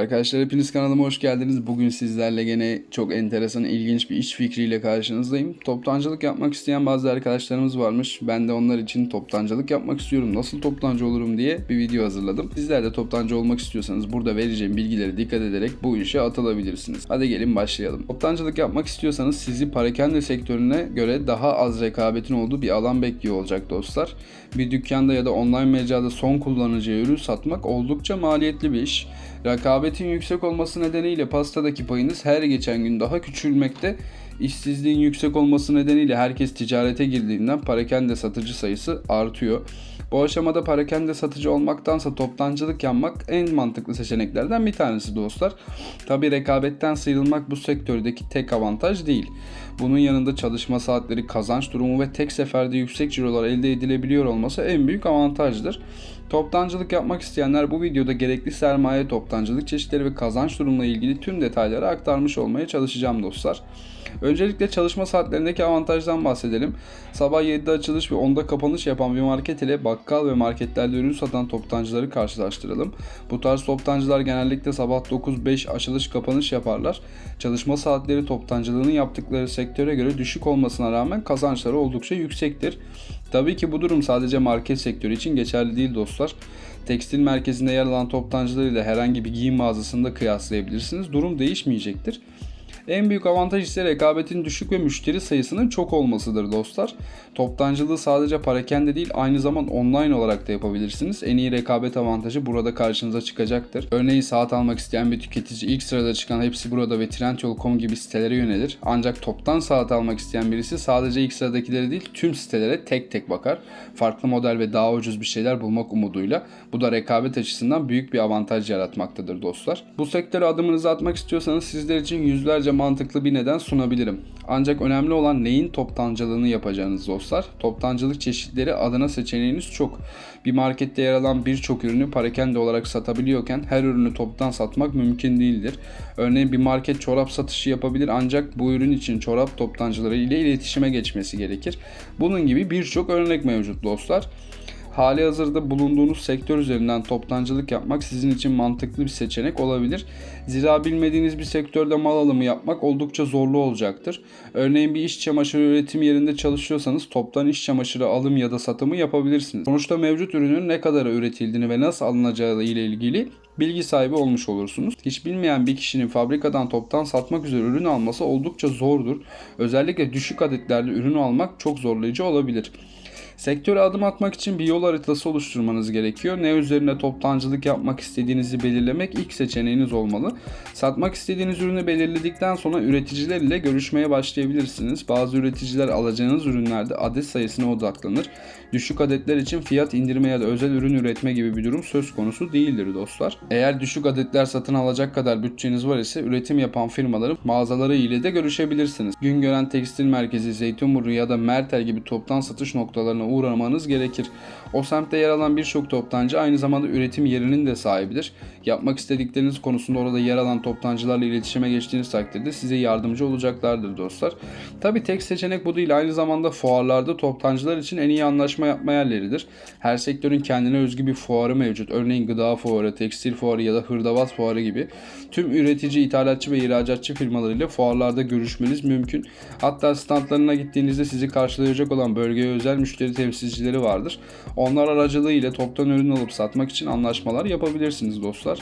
Arkadaşlar hepiniz kanalıma hoş geldiniz. Bugün sizlerle gene çok enteresan, ilginç bir iş fikriyle karşınızdayım. Toptancılık yapmak isteyen bazı arkadaşlarımız varmış. Ben de onlar için toptancılık yapmak istiyorum. Nasıl toptancı olurum diye bir video hazırladım. Sizler de toptancı olmak istiyorsanız burada vereceğim bilgileri dikkat ederek bu işe atılabilirsiniz. Hadi gelin başlayalım. Toptancılık yapmak istiyorsanız sizi parakende sektörüne göre daha az rekabetin olduğu bir alan bekliyor olacak dostlar. Bir dükkanda ya da online mecrada son kullanıcıya ürün satmak oldukça maliyetli bir iş. Rekabetin yüksek olması nedeniyle pastadaki payınız her geçen gün daha küçülmekte. İşsizliğin yüksek olması nedeniyle herkes ticarete girdiğinden parakende satıcı sayısı artıyor. Bu aşamada parakende satıcı olmaktansa toptancılık yapmak en mantıklı seçeneklerden bir tanesi dostlar. Tabi rekabetten sıyrılmak bu sektördeki tek avantaj değil. Bunun yanında çalışma saatleri, kazanç durumu ve tek seferde yüksek cirolar elde edilebiliyor olması en büyük avantajdır. Toptancılık yapmak isteyenler bu videoda gerekli sermaye, toptancılık çeşitleri ve kazanç durumuyla ilgili tüm detayları aktarmış olmaya çalışacağım dostlar. Öncelikle çalışma saatlerindeki avantajdan bahsedelim. Sabah 7'de açılış ve 10'da kapanış yapan bir market ile bakkal ve marketlerde ürün satan toptancıları karşılaştıralım. Bu tarz toptancılar genellikle sabah 9-5 açılış kapanış yaparlar. Çalışma saatleri toptancılığının yaptıkları sektöre göre düşük olmasına rağmen kazançları oldukça yüksektir. Tabii ki bu durum sadece market sektörü için geçerli değil dostlar. Tekstil merkezinde yer alan toptancılarıyla herhangi bir giyim mağazasında kıyaslayabilirsiniz. Durum değişmeyecektir. En büyük avantaj ise rekabetin düşük ve müşteri sayısının çok olmasıdır dostlar. Toptancılığı sadece parakende değil aynı zamanda online olarak da yapabilirsiniz. En iyi rekabet avantajı burada karşınıza çıkacaktır. Örneğin saat almak isteyen bir tüketici ilk sırada çıkan hepsi burada ve Trendyol.com gibi sitelere yönelir. Ancak toptan saat almak isteyen birisi sadece ilk sıradakileri değil tüm sitelere tek tek bakar. Farklı model ve daha ucuz bir şeyler bulmak umuduyla. Bu da rekabet açısından büyük bir avantaj yaratmaktadır dostlar. Bu sektöre adımınızı atmak istiyorsanız sizler için yüzlerce mantıklı bir neden sunabilirim. Ancak önemli olan neyin toptancılığını yapacağınız dostlar. Toptancılık çeşitleri adına seçeneğiniz çok. Bir markette yer alan birçok ürünü parakende olarak satabiliyorken her ürünü toptan satmak mümkün değildir. Örneğin bir market çorap satışı yapabilir ancak bu ürün için çorap toptancıları ile iletişime geçmesi gerekir. Bunun gibi birçok örnek mevcut dostlar. Hali hazırda bulunduğunuz sektör üzerinden toptancılık yapmak sizin için mantıklı bir seçenek olabilir. Zira bilmediğiniz bir sektörde mal alımı yapmak oldukça zorlu olacaktır. Örneğin bir iş çamaşırı üretim yerinde çalışıyorsanız toptan iş çamaşırı alım ya da satımı yapabilirsiniz. Sonuçta mevcut ürünün ne kadar üretildiğini ve nasıl alınacağı ile ilgili bilgi sahibi olmuş olursunuz. Hiç bilmeyen bir kişinin fabrikadan toptan satmak üzere ürün alması oldukça zordur. Özellikle düşük adetlerde ürün almak çok zorlayıcı olabilir. Sektöre adım atmak için bir yol haritası oluşturmanız gerekiyor. Ne üzerine toptancılık yapmak istediğinizi belirlemek ilk seçeneğiniz olmalı. Satmak istediğiniz ürünü belirledikten sonra üreticiler ile görüşmeye başlayabilirsiniz. Bazı üreticiler alacağınız ürünlerde adet sayısına odaklanır. Düşük adetler için fiyat indirme ya da özel ürün üretme gibi bir durum söz konusu değildir dostlar. Eğer düşük adetler satın alacak kadar bütçeniz var ise üretim yapan firmaların mağazaları ile de görüşebilirsiniz. Güngören Tekstil Merkezi, Zeytinburnu ya da Mertel gibi toptan satış noktalarına uğramanız gerekir. O semtte yer alan birçok toptancı aynı zamanda üretim yerinin de sahibidir. Yapmak istedikleriniz konusunda orada yer alan toptancılarla iletişime geçtiğiniz takdirde size yardımcı olacaklardır dostlar. Tabi tek seçenek bu değil. Aynı zamanda fuarlarda toptancılar için en iyi anlaşma yapma yerleridir. Her sektörün kendine özgü bir fuarı mevcut. Örneğin gıda fuarı, tekstil fuarı ya da hırdavat fuarı gibi. Tüm üretici, ithalatçı ve ihracatçı firmalarıyla fuarlarda görüşmeniz mümkün. Hatta standlarına gittiğinizde sizi karşılayacak olan bölgeye özel müşteri temsilcileri vardır. Onlar aracılığıyla toptan ürün alıp satmak için anlaşmalar yapabilirsiniz dostlar.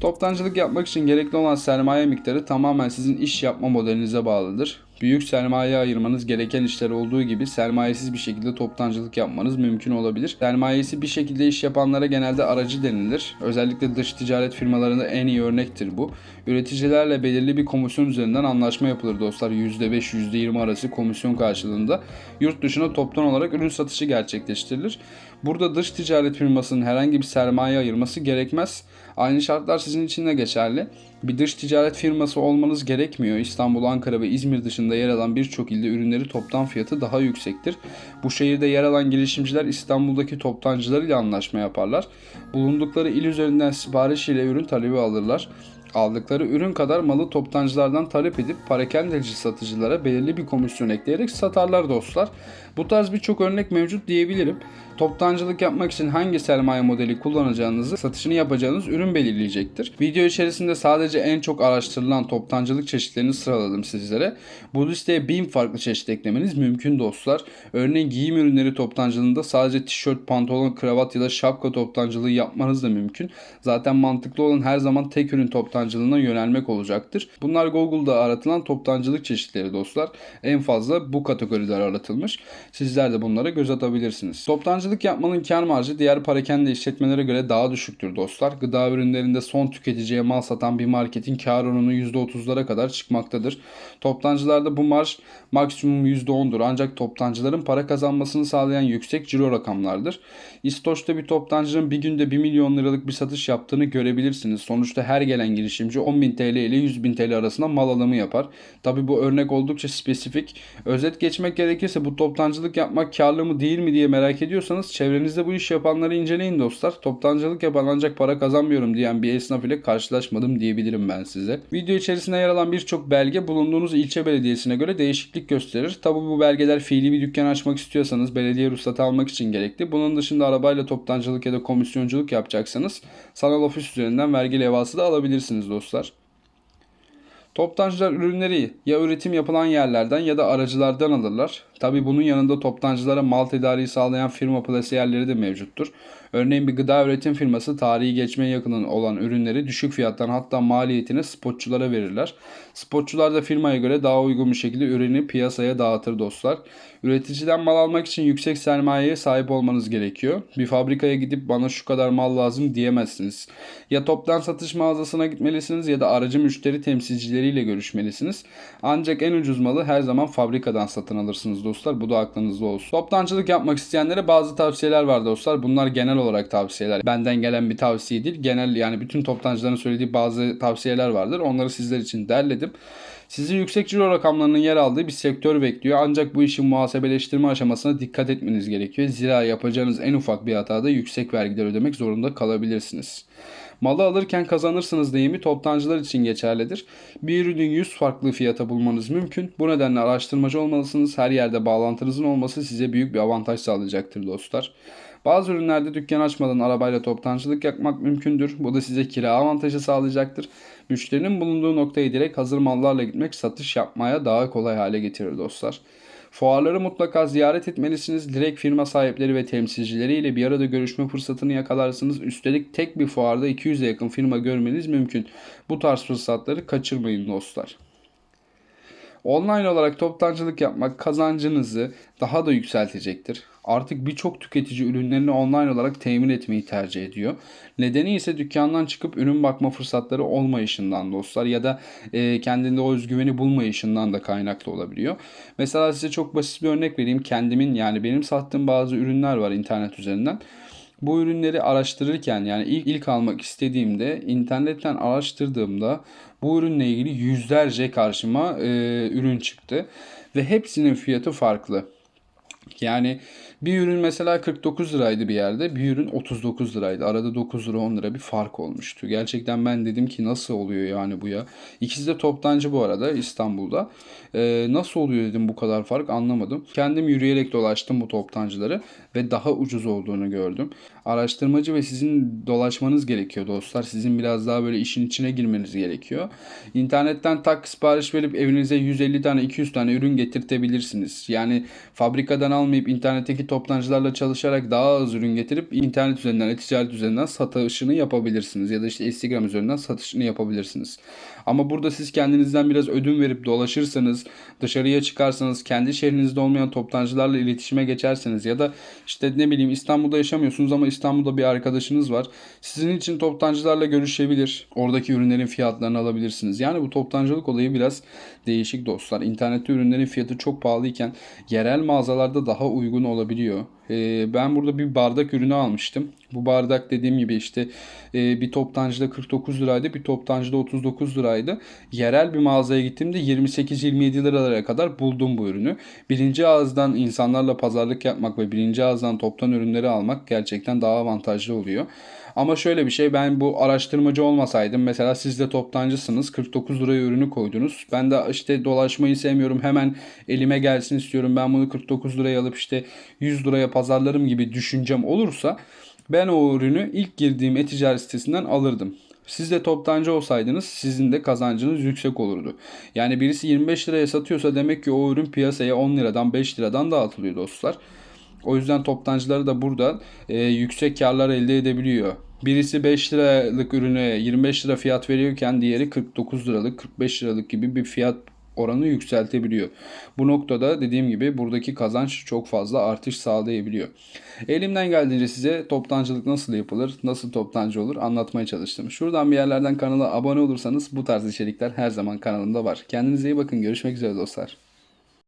Toptancılık yapmak için gerekli olan sermaye miktarı tamamen sizin iş yapma modelinize bağlıdır. Büyük sermaye ayırmanız gereken işler olduğu gibi sermayesiz bir şekilde toptancılık yapmanız mümkün olabilir. Sermayesi bir şekilde iş yapanlara genelde aracı denilir. Özellikle dış ticaret firmalarında en iyi örnektir bu. Üreticilerle belirli bir komisyon üzerinden anlaşma yapılır dostlar. %5 %20 arası komisyon karşılığında yurt dışına toptan olarak ürün satışı gerçekleştirilir. Burada dış ticaret firmasının herhangi bir sermaye ayırması gerekmez. Aynı şartlar sizin için de geçerli. Bir dış ticaret firması olmanız gerekmiyor. İstanbul, Ankara ve İzmir dışında yer alan birçok ilde ürünleri toptan fiyatı daha yüksektir. Bu şehirde yer alan girişimciler İstanbul'daki toptancılar ile anlaşma yaparlar. Bulundukları il üzerinden sipariş ile ürün talebi alırlar. aldıkları ürün kadar malı toptancılardan talep edip parakendeci satıcılara belirli bir komisyon ekleyerek satarlar dostlar. Bu tarz birçok örnek mevcut diyebilirim. Toptancılık yapmak için hangi sermaye modeli kullanacağınızı, satışını yapacağınız ürün belirleyecektir. Video içerisinde sadece en çok araştırılan toptancılık çeşitlerini sıraladım sizlere. Bu listeye bin farklı çeşit eklemeniz mümkün dostlar. Örneğin giyim ürünleri toptancılığında sadece tişört, pantolon, kravat ya da şapka toptancılığı yapmanız da mümkün. Zaten mantıklı olan her zaman tek ürün toptancılığına yönelmek olacaktır. Bunlar Google'da aratılan toptancılık çeşitleri dostlar. En fazla bu kategoriler aratılmış. Sizler de bunlara göz atabilirsiniz. Toptancılık yapmanın kar marjı diğer parakende işletmelere göre daha düşüktür dostlar. Gıda ürünlerinde son tüketiciye mal satan bir marketin kar oranı %30'lara kadar çıkmaktadır. Toptancılarda bu marj maksimum %10'dur ancak toptancıların para kazanmasını sağlayan yüksek ciro rakamlardır. İstoç'ta bir toptancının bir günde 1 milyon liralık bir satış yaptığını görebilirsiniz. Sonuçta her gelen girişimci 10.000 TL ile 100.000 TL arasında mal alımı yapar. Tabi bu örnek oldukça spesifik. Özet geçmek gerekirse bu toptancılık yapmak karlı mı değil mi diye merak ediyorsanız çevrenizde bu iş yapanları inceleyin dostlar. Toptancılık yapan ancak para kazanmıyorum diyen bir esnaf ile karşılaşmadım diyebilirim ben size. Video içerisinde yer alan birçok belge bulunduğunuz ilçe belediyesine göre değişiklik gösterir. Tabi bu belgeler fiili bir dükkan açmak istiyorsanız belediye ruhsatı almak için gerekli. Bunun dışında arabayla toptancılık ya da komisyonculuk yapacaksanız sanal ofis üzerinden vergi levhası da alabilirsiniz dostlar. Toptancılar ürünleri ya üretim yapılan yerlerden ya da aracılardan alırlar. Tabi bunun yanında toptancılara mal tedariği sağlayan firma plasiyerleri de mevcuttur. Örneğin bir gıda üretim firması tarihi geçmeye yakın olan ürünleri düşük fiyattan hatta maliyetine spotçulara verirler. Spotçular da firmaya göre daha uygun bir şekilde ürünü piyasaya dağıtır dostlar. Üreticiden mal almak için yüksek sermayeye sahip olmanız gerekiyor. Bir fabrikaya gidip bana şu kadar mal lazım diyemezsiniz. Ya toptan satış mağazasına gitmelisiniz ya da aracı müşteri temsilcileriyle görüşmelisiniz. Ancak en ucuz malı her zaman fabrikadan satın alırsınız dostlar. Bu da aklınızda olsun. Toptancılık yapmak isteyenlere bazı tavsiyeler var dostlar. Bunlar genel olarak tavsiyeler. Benden gelen bir tavsiye değil. Genel yani bütün toptancıların söylediği bazı tavsiyeler vardır. Onları sizler için derledim. Sizi yüksek ciro rakamlarının yer aldığı bir sektör bekliyor. Ancak bu işin muhasebeleştirme aşamasına dikkat etmeniz gerekiyor. Zira yapacağınız en ufak bir hatada yüksek vergiler ödemek zorunda kalabilirsiniz. Malı alırken kazanırsınız deyimi toptancılar için geçerlidir. Bir ürünün 100 farklı fiyata bulmanız mümkün. Bu nedenle araştırmacı olmalısınız. Her yerde bağlantınızın olması size büyük bir avantaj sağlayacaktır dostlar. Bazı ürünlerde dükkan açmadan arabayla toptancılık yapmak mümkündür. Bu da size kira avantajı sağlayacaktır. Müşterinin bulunduğu noktaya direkt hazır mallarla gitmek satış yapmaya daha kolay hale getirir dostlar. Fuarları mutlaka ziyaret etmelisiniz. Direkt firma sahipleri ve temsilcileriyle bir arada görüşme fırsatını yakalarsınız. Üstelik tek bir fuarda 200'e yakın firma görmeniz mümkün. Bu tarz fırsatları kaçırmayın dostlar. Online olarak toptancılık yapmak kazancınızı daha da yükseltecektir. Artık birçok tüketici ürünlerini online olarak temin etmeyi tercih ediyor. Nedeni ise dükkandan çıkıp ürün bakma fırsatları olmayışından dostlar ya da e, kendinde o özgüveni bulmayışından da kaynaklı olabiliyor. Mesela size çok basit bir örnek vereyim. Kendimin yani benim sattığım bazı ürünler var internet üzerinden. Bu ürünleri araştırırken yani ilk ilk almak istediğimde internetten araştırdığımda bu ürünle ilgili yüzlerce karşıma e, ürün çıktı ve hepsinin fiyatı farklı. Yani bir ürün mesela 49 liraydı bir yerde. Bir ürün 39 liraydı. Arada 9 lira 10 lira bir fark olmuştu. Gerçekten ben dedim ki nasıl oluyor yani bu ya. İkisi de toptancı bu arada İstanbul'da. Ee, nasıl oluyor dedim bu kadar fark anlamadım. Kendim yürüyerek dolaştım bu toptancıları ve daha ucuz olduğunu gördüm. Araştırmacı ve sizin dolaşmanız gerekiyor dostlar. Sizin biraz daha böyle işin içine girmeniz gerekiyor. İnternetten tak sipariş verip evinize 150 tane 200 tane ürün getirtebilirsiniz. Yani fabrikadan almayıp internetteki toptancılarla çalışarak daha az ürün getirip internet üzerinden, e-ticaret üzerinden satışını yapabilirsiniz. Ya da işte Instagram üzerinden satışını yapabilirsiniz. Ama burada siz kendinizden biraz ödün verip dolaşırsanız, dışarıya çıkarsanız, kendi şehrinizde olmayan toptancılarla iletişime geçerseniz ya da işte ne bileyim İstanbul'da yaşamıyorsunuz ama İstanbul'da bir arkadaşınız var. Sizin için toptancılarla görüşebilir. Oradaki ürünlerin fiyatlarını alabilirsiniz. Yani bu toptancılık olayı biraz değişik dostlar. İnternette ürünlerin fiyatı çok pahalıyken yerel mağazalarda daha uygun olabiliyor. Ee, ben burada bir bardak ürünü almıştım. Bu bardak dediğim gibi işte e, bir toptancıda 49 liraydı, bir toptancıda 39 liraydı. Yerel bir mağazaya gittiğimde 28-27 liralara kadar buldum bu ürünü. Birinci ağızdan insanlarla pazarlık yapmak ve birinci ağızdan toptan ürünleri almak gerçekten daha avantajlı oluyor. Ama şöyle bir şey ben bu araştırmacı olmasaydım mesela siz de toptancısınız 49 liraya ürünü koydunuz. Ben de işte dolaşmayı sevmiyorum hemen elime gelsin istiyorum ben bunu 49 liraya alıp işte 100 liraya pazarlarım gibi düşüncem olursa ben o ürünü ilk girdiğim e-ticaret sitesinden alırdım. Siz de toptancı olsaydınız sizin de kazancınız yüksek olurdu. Yani birisi 25 liraya satıyorsa demek ki o ürün piyasaya 10 liradan 5 liradan dağıtılıyor dostlar. O yüzden toptancıları da burada e, yüksek karlar elde edebiliyor. Birisi 5 liralık ürüne 25 lira fiyat veriyorken diğeri 49 liralık 45 liralık gibi bir fiyat oranı yükseltebiliyor. Bu noktada dediğim gibi buradaki kazanç çok fazla artış sağlayabiliyor. Elimden geldiğince size toptancılık nasıl yapılır, nasıl toptancı olur anlatmaya çalıştım. Şuradan bir yerlerden kanala abone olursanız bu tarz içerikler her zaman kanalımda var. Kendinize iyi bakın. Görüşmek üzere dostlar.